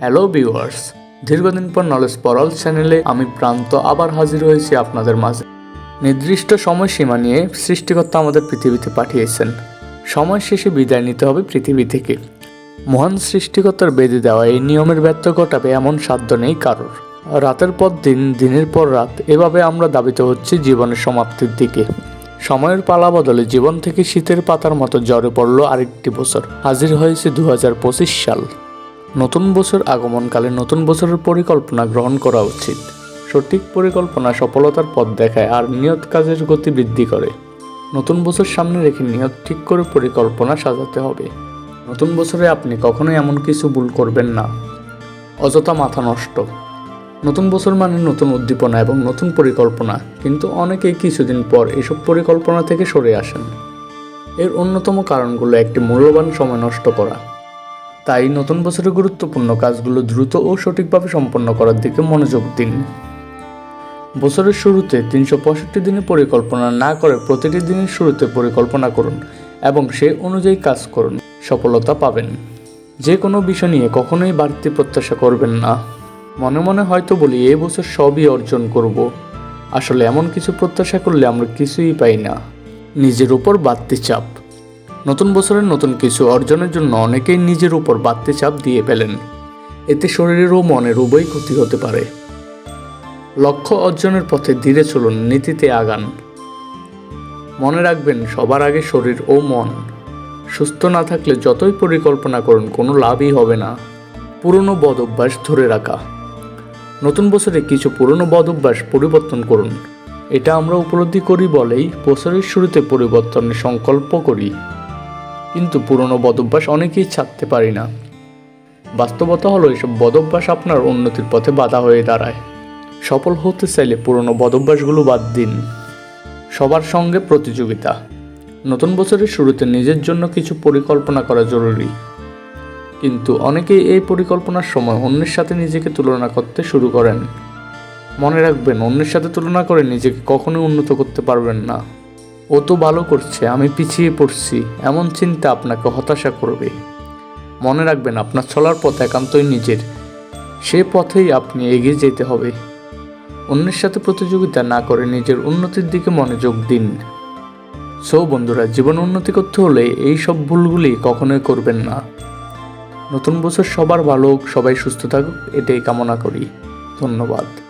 Hello viewers দীর্ঘদিন পর knowledge পরল চ্যানেলে আমি প্রান্ত আবার হাজির হয়েছি আপনাদের মাঝে। নির্দিষ্ট সময়সীমা নিয়ে সৃষ্টিকর্তা আমাদের পৃথিবীতে পাঠিয়েছেন। সময় শেষে বিদায় নিতে হবে পৃথিবী থেকে। মহান সৃষ্টিকর্তার বেঁধে দেওয়া এই নিয়মের ব্যর্থ ঘটাবে এমন সাধ্য নেই কারোর। রাতের পর দিন, দিনের পর রাত, এভাবে আমরা দাবিত হচ্ছি জীবনের সমাপ্তির দিকে। সময়ের পালা বদলে জীবন থেকে শীতের পাতার মতো জ্বরে পড়ল আরেকটি বছর। হাজির হয়েছে দু হাজার পঁচিশ সাল। নতুন বছর আগমনকালে নতুন বছরের পরিকল্পনা গ্রহণ করা উচিত। সঠিক পরিকল্পনা সফলতার পথ দেখায় আর নিয়ত কাজের গতি বৃদ্ধি করে। নতুন বছর সামনে রেখে নিয়ত ঠিক করে পরিকল্পনা সাজাতে হবে। নতুন বছরে আপনি কখনোই এমন কিছু ভুল করবেন না। অযথা মাথা নষ্ট। নতুন বছর মানে নতুন উদ্দীপনা এবং নতুন পরিকল্পনা, কিন্তু অনেকেই কিছুদিন পর এসব পরিকল্পনা থেকে সরে আসেন। এর অন্যতম কারণগুলো একটি মূল্যবান সময় নষ্ট করা। তাই নতুন বছরের গুরুত্বপূর্ণ কাজগুলো দ্রুত ও সঠিকভাবে সম্পন্ন করার দিকে মনোযোগ দিন। বছরের শুরুতে তিনশো পঁয়ষট্টি দিনের পরিকল্পনা না করে প্রতিটি দিনের শুরুতে পরিকল্পনা করুন এবং সে অনুযায়ী কাজ করুন, সফলতা পাবেন। যে কোনো বিষয় নিয়ে কখনোই বাড়তি প্রত্যাশা করবেন না। মনে মনে হয়তো বলি এই বছর সবই অর্জন করব। আসলে এমন কিছু প্রত্যাশা করলে আমরা কিছুই পাই না। নিজের উপর বাড়তি চাপ। নতুন বছরের নতুন কিছু অর্জনের জন্য অনেকেই নিজের উপর বাড়তি চাপ দিয়ে ফেলেন। এতে শরীরের ও মনের উভয় ক্ষতি হতে পারে। লক্ষ্য অর্জনের পথে ধীরে চলুন, নীতিতে আগান। মনে রাখবেন, সবার আগে শরীর ও মন। সুস্থ না থাকলে যতই পরিকল্পনা করুন, কোনো লাভই হবে না। পুরনো বদ অভ্যাস ধরে রাখা। নতুন বছরে কিছু পুরনো বদ অভ্যাস পরিবর্তন করুন। এটা আমরা উপলব্ধি করি বলেই বছরের শুরুতে পরিবর্তনের সংকল্প করি। কিন্তু পুরনো বদভ্যাস অনেকেই ছাড়তে পারি না। বাস্তবতা হলো এসব বদভ্যাস আপনার উন্নতির পথে বাধা হয়ে দাঁড়ায়। সফল হতে চাইলে পুরনো বদভ্যাসগুলো বাদ দিন। সবার সঙ্গে প্রতিযোগিতা। নতুন বছরের শুরুতে নিজের জন্য কিছু পরিকল্পনা করা জরুরি। কিন্তু অনেকেই এই পরিকল্পনার সময় অন্যের সাথে নিজেকে তুলনা করতে শুরু করেন। মনে রাখবেন, অন্যের সাথে তুলনা করে নিজেকে কখনোই উন্নত করতে পারবেন না। ও তো ভালো করছে, আমি পিছিয়ে পড়ছি, এমন চিন্তা আপনাকে হতাশা করবে। মনে রাখবেন, আপনার চলার পথ একান্তই নিজের। সে পথেই আপনি এগিয়ে যেতে হবে। অন্যের সাথে প্রতিযোগিতা না করে নিজের উন্নতির দিকে মনোযোগ দিন। সো বন্ধুরা, জীবন উন্নতি করতে হলে এই সব ভুলগুলি কখনোই করবেন না। নতুন বছর সবার ভালো সবাই সুস্থ থাকুক, এটাই কামনা করি। ধন্যবাদ।